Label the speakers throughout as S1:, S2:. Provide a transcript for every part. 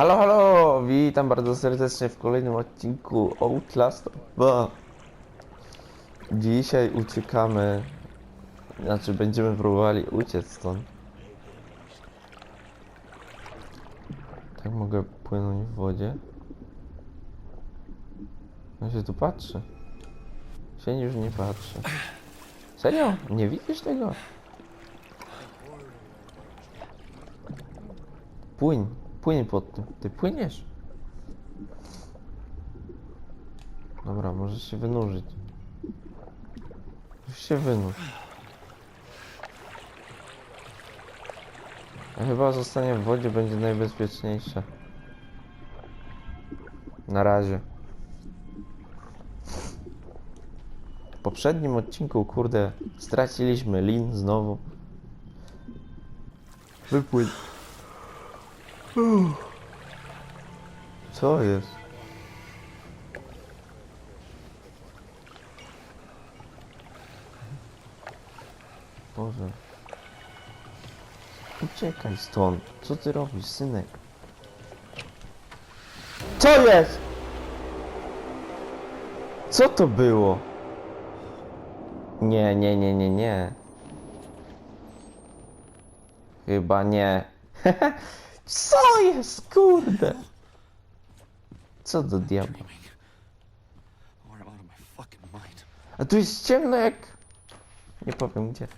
S1: Halo, halo! Witam bardzo serdecznie w kolejnym odcinku Outlast 2. Dzisiaj uciekamy, znaczy będziemy próbowali uciec stąd. Tak mogę płynąć w wodzie? No się tu patrzy. Się już nie patrzy. Serio? Nie widzisz tego? Płyń, płyń pod tym. Ty płyniesz? Dobra, możesz się wynurzyć. Już się wynurz. A chyba zostanie w wodzie będzie najbezpieczniejsze. Na razie. W poprzednim odcinku, kurde, straciliśmy lin znowu. Wypłyń. Co jest? Boże. Uciekaj stąd. Co ty robisz, synek? Co jest? Co to było? Nie, nie, nie, nie, nie. Chyba nie. Co jest, kurde? Co do diabła? A tu jest ciemno jak... Nie powiem gdzie.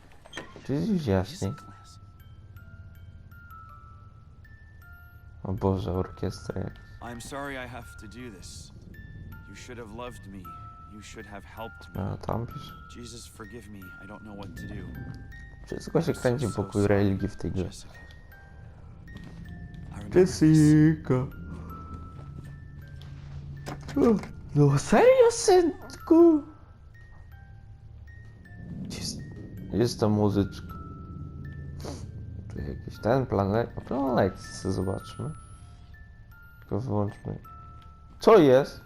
S1: Tu jest już jaśniej. O Boże, orkiestra jak...
S2: I'm sorry I have to do this. You should have loved me. You should have helped me.
S1: A tam pisze.
S2: Jesus, forgive me. I don't know what to do.
S1: Wszystko się kręci wokół religii w tej grze.
S2: Jessica.
S1: No serio, synku? Jest, ta muzyczka. Tu jakiś ten plan, le- plan lekcji sobie zobaczmy. Tylko wyłączmy. Co jest?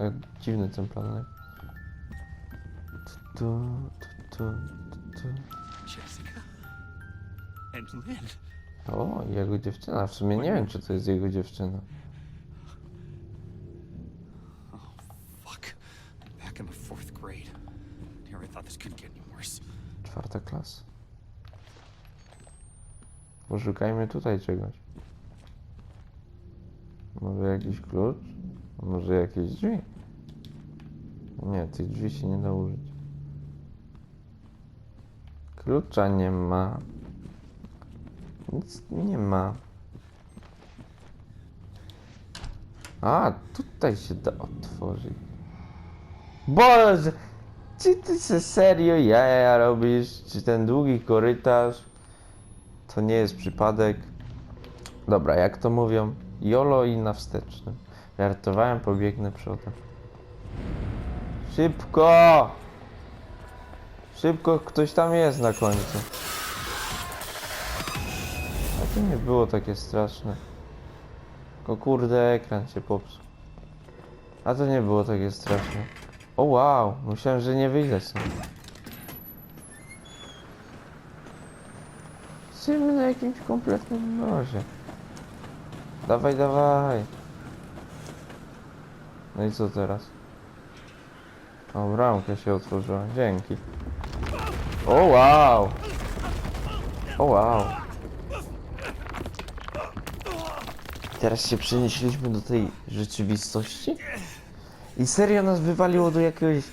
S1: Jak dziwny ten plan lekcji. Tu, tu, tu, tu, tu.
S2: Jessica. And Lynn.
S1: O, jego dziewczyna. W sumie nie wiem, czy to jest jego dziewczyna.
S2: Oh, fuck. I'm back in the fourth grade. Here I thought this couldn't get any worse.
S1: Czwarta klasa. Poszukajmy tutaj czegoś. Może jakiś klucz? Może jakieś drzwi? Nie, tych drzwi się nie da użyć. Klucza nie ma. Nic nie ma. A, tutaj się da otworzyć. Boże! Czy ty se serio jaja robisz? Czy ten długi korytarz to nie jest przypadek? Dobra, jak to mówią? Jolo i na wstecznym. Żartowałem, pobiegnę przodem. Szybko! Szybko, ktoś tam jest na końcu. To nie było takie straszne. Tylko kurde, ekran się popsuł. A to nie było takie straszne. O wow, myślałem, że nie wyjdę stąd. Jesteśmy na jakimś kompletnym mrozie. Dawaj, dawaj. No i co teraz? O, bramka się otworzyła, dzięki. O wow! O wow! Teraz się przenieśliśmy do tej rzeczywistości? I serio nas wywaliło do jakiegoś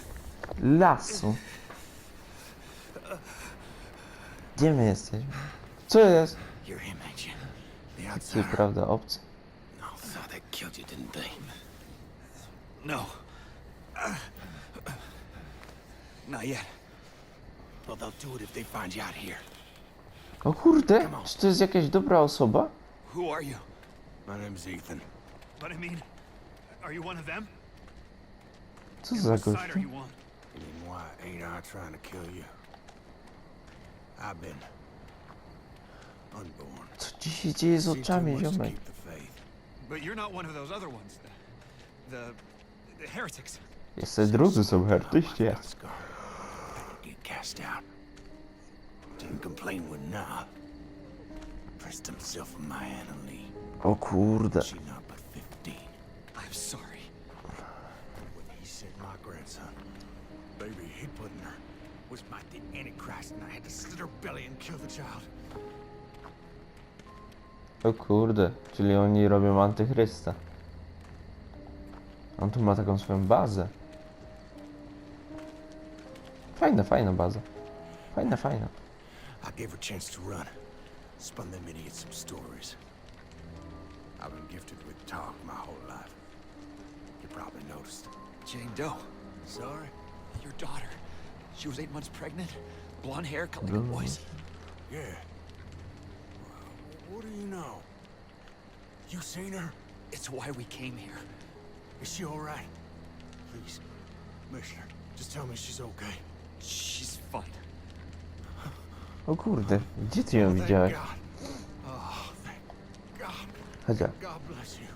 S1: lasu. Gdzie my jesteśmy? Co jest? Ty, prawda, obcy?
S3: No?
S2: No. Not yet.
S3: Well, they'll do it if they find you out here.
S1: O kurde, czy to jest jakaś dobra osoba?
S2: Who are you?
S3: My name's Ethan.
S4: But I mean, are you one of them?
S1: Co za
S4: Whose side
S1: gościu?
S4: are you on?
S3: And then why ain't I trying to kill you? I've been unborn.
S1: Co ci się dzieje z
S3: Seen too
S1: oczami,
S3: much to
S1: ziomek?
S3: keep the faith.
S4: But you're not one of those other ones. The, the, the heretics.
S1: Jeszcze drudzy są artyści.
S3: Got scarred. Had to Get cast out. Didn't complain when nah. Pressed himself on my Anna Lee.
S1: O kurde.
S3: She not but 15.
S4: I'm sorry.
S3: When he said my grandson, baby he put in her was my the Antichrist, and I the child.
S1: O kurde, czyli oni robią antychrysta. On tu ma taką swoją bazę. Fajna, fajna baza. Fajna, fajna.
S3: I gave her chance to run. Spun them idiots some stories. I've been gifted with talk my whole life. You probably noticed.
S4: Jane Doe,
S3: Sorry?
S4: your daughter. She was eight months pregnant. Blonde hair, cut like a boy's.
S3: Yeah. Well, what do you know? You seen her?
S4: It's why we came here.
S3: Is she all right? Please, Commissioner, just tell me she's okay.
S4: She's fine.
S1: O kurde, gdzie ty ją
S3: Thank
S1: widziałeś?
S3: God. Bless you.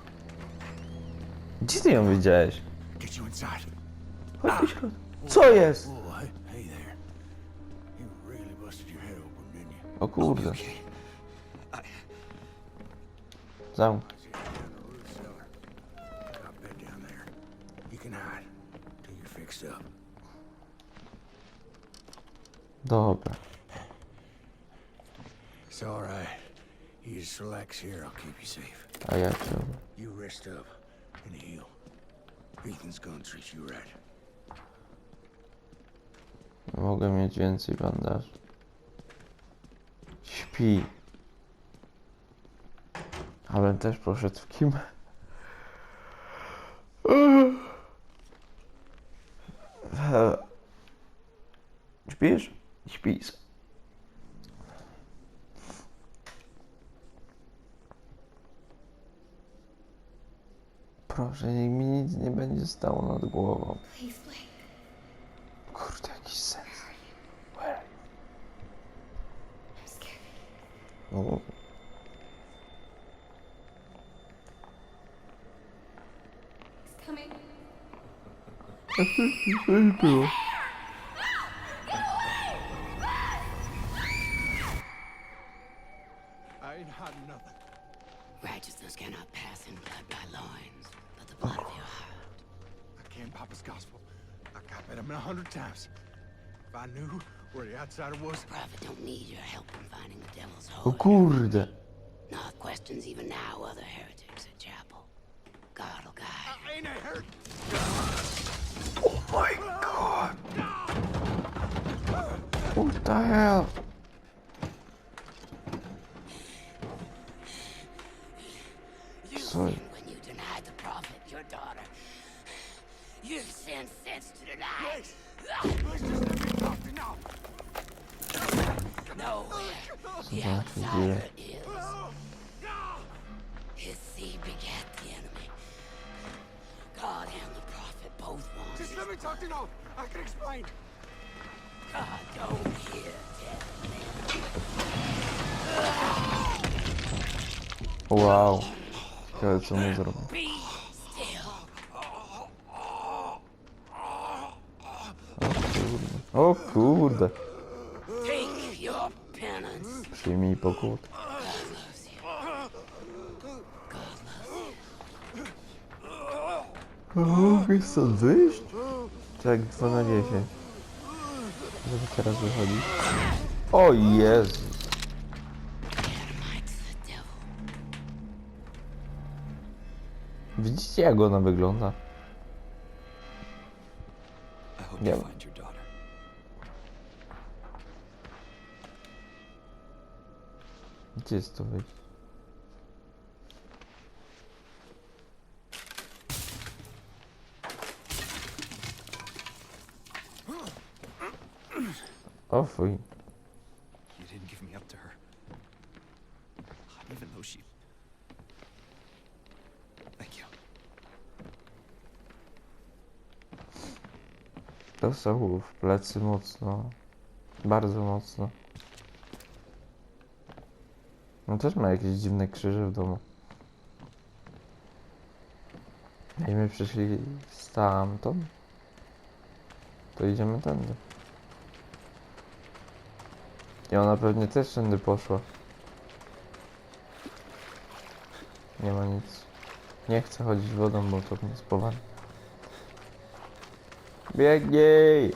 S1: Gdzie ty ją widziałeś?
S3: Get you inside.
S1: Chodź do środka. Co jest?
S3: Hey, hey there. You really busted your head open, didn't you?
S1: O kurde. Zamk.
S3: See, down the root cellar. Got a bed down there. You can hide till you're fixed up.
S1: Dobra.
S3: It's all right. You just relax here. I'll keep you safe.
S1: A ja cię.
S3: You rest up and heal. Ethan's gonna treat you right.
S1: Mogę mieć więcej bandaży. Śpi. Ale też poszedł w kim? Śpisz? Śpisz. Proszę, niech mi nic nie będzie stało nad głową. Kurde, jakiś sens.
S5: I'm scared.
S1: O,
S5: He's coming.
S6: Righteousness cannot pass in blood by loins, but the blood of your heart.
S3: I can't Papa's gospel. I copied him a hundred times. If I knew where the outsider was,
S6: Prophet don't need your help in finding the devil's
S1: o
S6: hole.
S1: kurde.
S6: North questions even now other heretics at chapel. God will guide.
S3: I ain't a hurt.
S1: Oh my god. What the hell?
S6: Since to deny.
S3: Please just let me talk to now.
S6: Nowhere. The outsider is. His seed begat the enemy. God and the prophet both want
S3: Just let me talk to now. I can explain.
S6: God don't hear death.
S1: Wow. Ciekawe co mu zrobił. O kurde. Przyjmij pokut. Mogę stąd wyjść? Tak, 2 na 10. Żeby teraz wychodzić. O
S6: devil.
S1: Widzicie jak ona wygląda?
S4: I hope
S1: Gdzie jest to wyjść? O fuj.
S4: You didn't give me up to her. Even though she. Thank you.
S1: Dostał w plecy mocno. Bardzo mocno. No też ma jakieś dziwne krzyże w domu. I my przyszli stamtąd. To idziemy tędy. I ona pewnie też tędy poszła. Nie ma nic. Nie chcę chodzić wodą, bo to mnie spowalnia. Biegnij!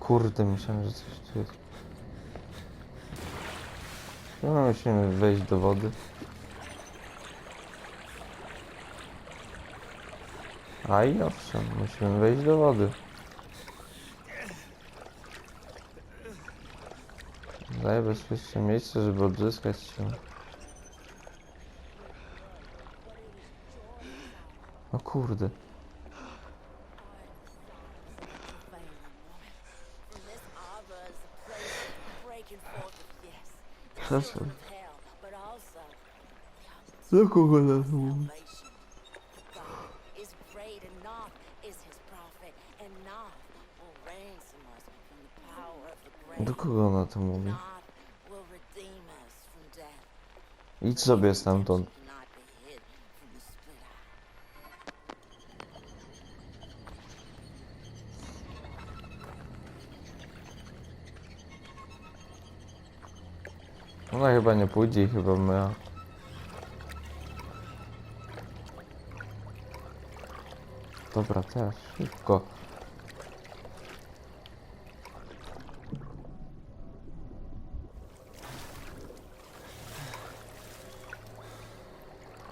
S1: Kurde, myślałem, że coś tu jest. No, musimy wejść do wody. A i owszem, musimy wejść do wody. Daję bezpieczne miejsce, żeby odzyskać się. O kurde.
S6: And this arbor is a place of breaking forth of yes. the
S1: That's
S6: children
S1: what-
S6: of hell, but also
S1: Do kogo nas
S6: salvation. God is great and not is his prophet, and not will ransom us from the power of the grave.
S1: Do kogo ona to mówi? Idź sobie stamtąd. Chyba nie pójdzie i chyba my. Dobra, teraz szybko.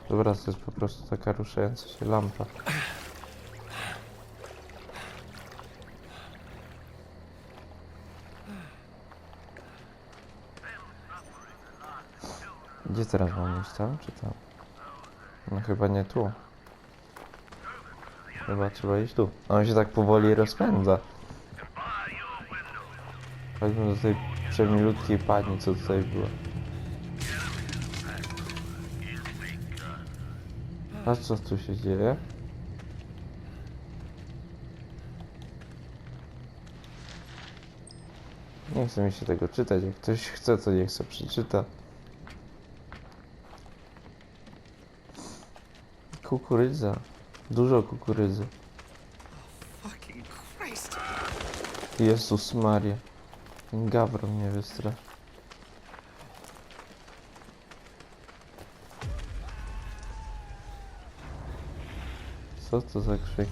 S1: Dobra, to jest po prostu taka ruszająca się lampa. Gdzie teraz mam iść? Tam czy tam? No chyba nie tu. Chyba trzeba iść tu. On się tak powoli rozpędza. Chodźmy do tej przemilutkiej pani, co tutaj była. A co tu się dzieje? Nie chce mi się tego czytać. Jak ktoś chce, to niech sobie przeczyta. Kukurydza. Dużo kukurydzy.
S4: Fucking Christ.
S1: Jezus Maria. Ten gawron mnie wystraszy. Co to za krzyk?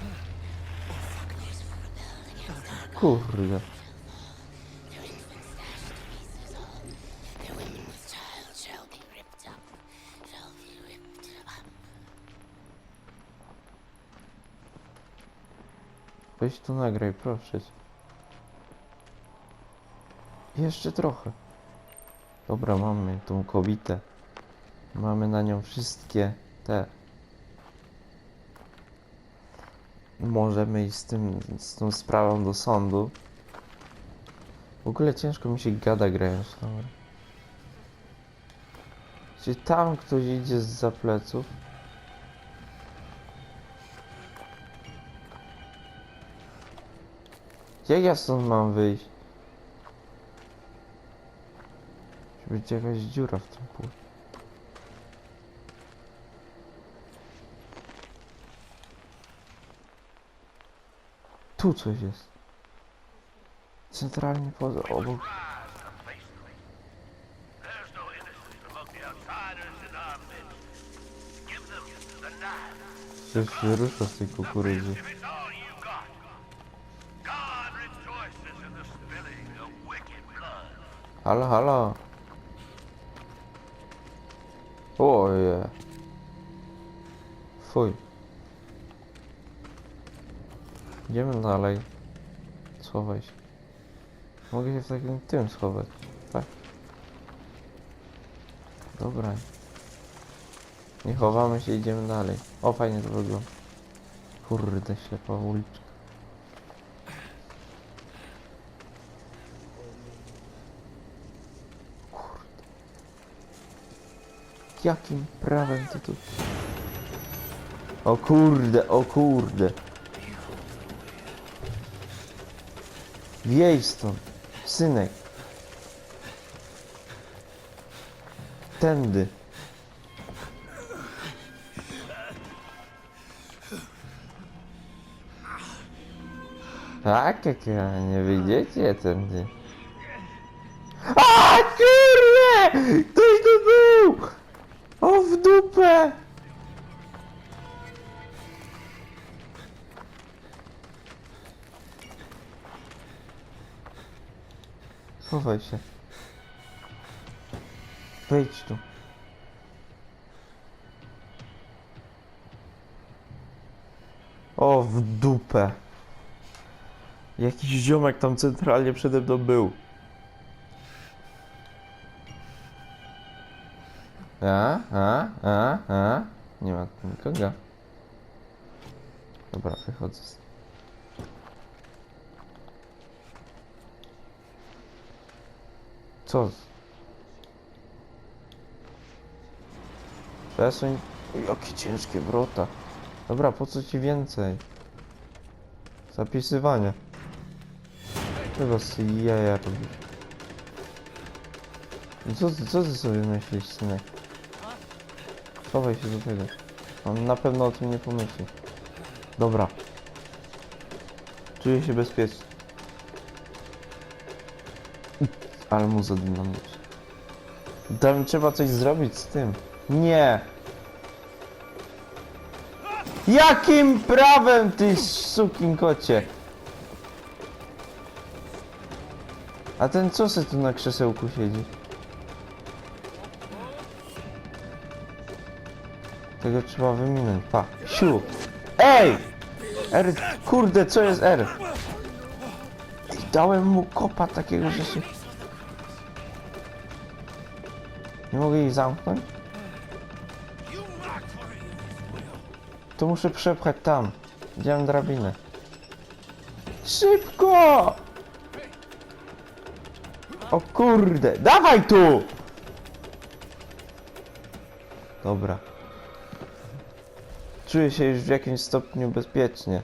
S1: Kurde. Weź tu nagraj, proszę cię. Jeszcze trochę. Dobra, mamy tą kobietę. Mamy na nią wszystkie te. Możemy iść z tym, z tą sprawą do sądu. W ogóle ciężko mi się gada grając grę. Czy tam ktoś idzie z za Jak ja stąd mam wyjść? Musi być jakaś dziura w tym płot. Tu coś jest. Centralnie poza obok. Coś się rusza z tej kukurydzy. Halo, halo. Oje. Fuj. Idziemy dalej. Schowaj się. Mogę się w takim tym schować, tak? Dobra. Nie chowamy się, idziemy dalej. O, fajnie to wygląda. Kurde, ślepa uliczka. Jakim prawem ty tu... O kurde, o kurde. Wiejdź stąd, synek. Tędy. Tak, jak ja nie wyjdziecie tędy. Schowaj się. Wejdź tu. O, w dupę. Jakiś ziomek tam centralnie przede mną był. A, a, a, a. Nie ma tu nikogo. Dobra, wychodzę. z- Co? Przesuń. Jakie ciężkie wrota. Dobra, po co ci więcej? Zapisywanie. Chyba sobie jaja robisz. I Co, ty- co ty sobie myślisz, synek? Schowaj się do tego. On na pewno o tym nie pomyśli. Dobra. Czuję się bezpiecznie. Ale mu zadynamicznie. Tam trzeba coś zrobić z tym. Nie! Jakim prawem ty sukin kocie? A ten co se tu na krzesełku siedzi? Tego trzeba wyminąć. Pa. Siu. Ej! R. Kurde, co jest R? Dałem mu kopa takiego, że się... Nie mogę jej zamknąć? To muszę przepchać tam. Widziałem drabinę. Szybko! O kurde, dawaj tu! Dobra. Czuję się już w jakimś stopniu bezpiecznie.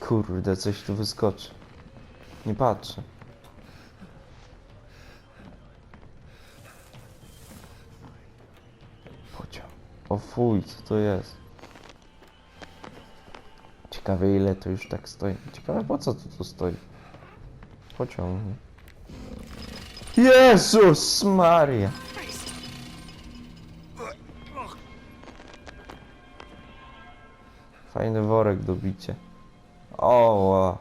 S1: Kurde, coś tu wyskoczy. Nie patrzę. Pociąg. O fuj, co to jest? Ciekawe ile to już tak stoi. Ciekawe po co to tu stoi. Pociągnie. Jezus Maria! Fajny worek do bicia. O, wow.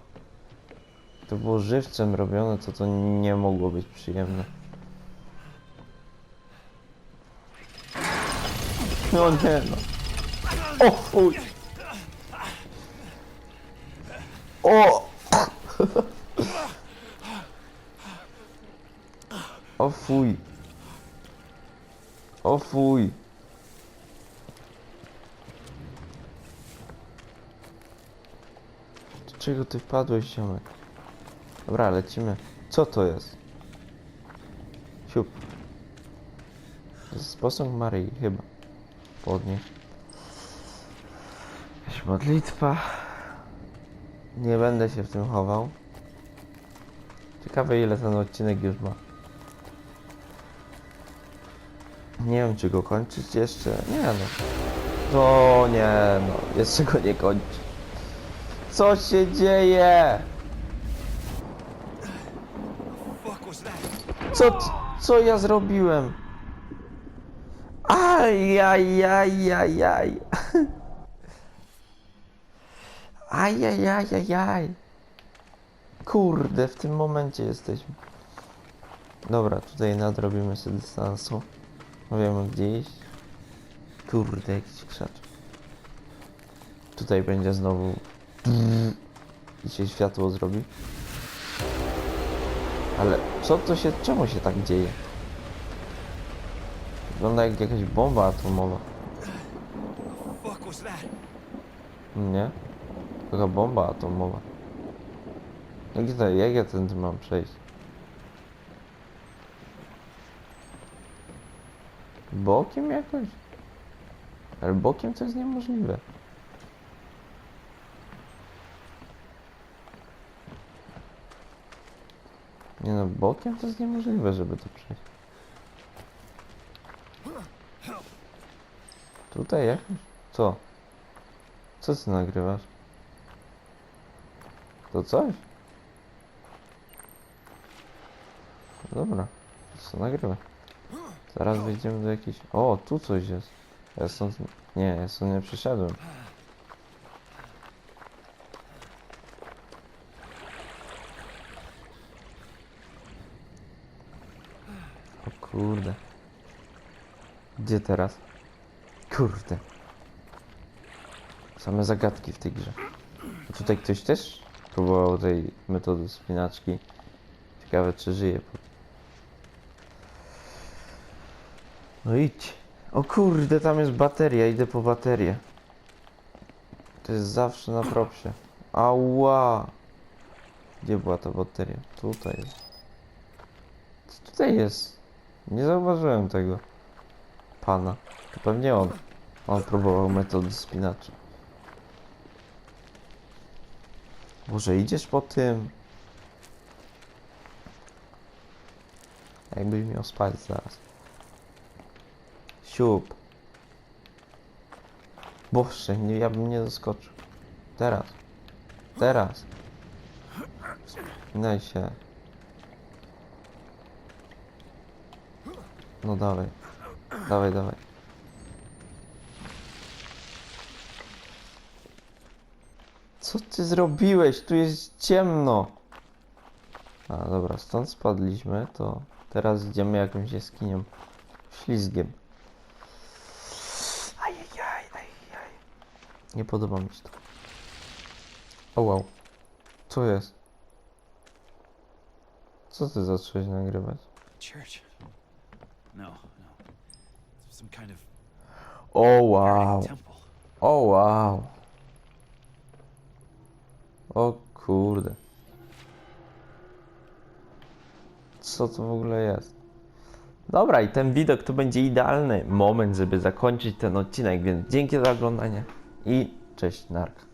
S1: To było żywcem robione, to to nie mogło być przyjemne. No nie no. O fuj. O! O fuj. O fuj. Do czego ty wpadłeś, ziomek? Dobra, lecimy. Co to jest? Siup. To jest Maryi, chyba. Podnieść. Jakaś modlitwa. Nie będę się w tym chował. Ciekawe ile ten odcinek już ma. Nie wiem czy go kończyć jeszcze. Nie no. To nie no. Jeszcze go nie kończy. Co się dzieje? Co, co ja zrobiłem? Aj, aj, aj, aj, aj. Aj, aj, aj, aj, aj. Kurde, w tym momencie jesteśmy. Dobra, tutaj nadrobimy sobie dystansu. Wiemy gdzie iść. Kurde, jakiś krzaczek. Tutaj będzie znowu... I się światło zrobi. Ale co to się, czemu się tak dzieje? Wygląda jak jakaś bomba atomowa. Nie? Taka bomba atomowa. Jak, to, jak ja tędy mam przejść? Bokiem jakoś? Ale bokiem to jest niemożliwe. Nie no, bokiem to jest niemożliwe, żeby to przejść. Tutaj jakoś? Co? Co ty nagrywasz? To coś? Dobra, co nagrywaj. Zaraz wejdziemy do jakiejś... O, tu coś jest. Ja stąd... Nie, ja stąd nie przyszedłem. O kurde. Gdzie teraz? Kurde. Same zagadki w tej grze. A tutaj ktoś też próbował tej metody spinaczki. Ciekawe czy żyje. No idź. O kurde, tam jest bateria, idę po baterię. To jest zawsze na propsie. Ała! Gdzie była ta bateria? Tutaj jest. Co tutaj jest? Nie zauważyłem tego. Pana. To pewnie on. On próbował metody spinaczy. Boże, idziesz po tym? Jakbyś miał spać zaraz. Siup. Boże, nie, ja bym nie zaskoczył. Teraz. Teraz. Spinaj się. No dawaj. Dawaj, dawaj. Co ty zrobiłeś? Tu jest ciemno. A dobra, stąd spadliśmy, to teraz idziemy jakimś jaskinią. Ślizgiem. Ajajaj, ajajaj. Nie podoba mi się to. O wow. Co jest? Co ty zacząłeś nagrywać?
S4: Church? No, no. Some kind of
S1: O wow.
S4: temple.
S1: O wow. O kurde. Co to w ogóle jest? Dobra, i ten widok to będzie idealny moment, żeby zakończyć ten odcinek, więc dzięki za oglądanie i cześć, narka.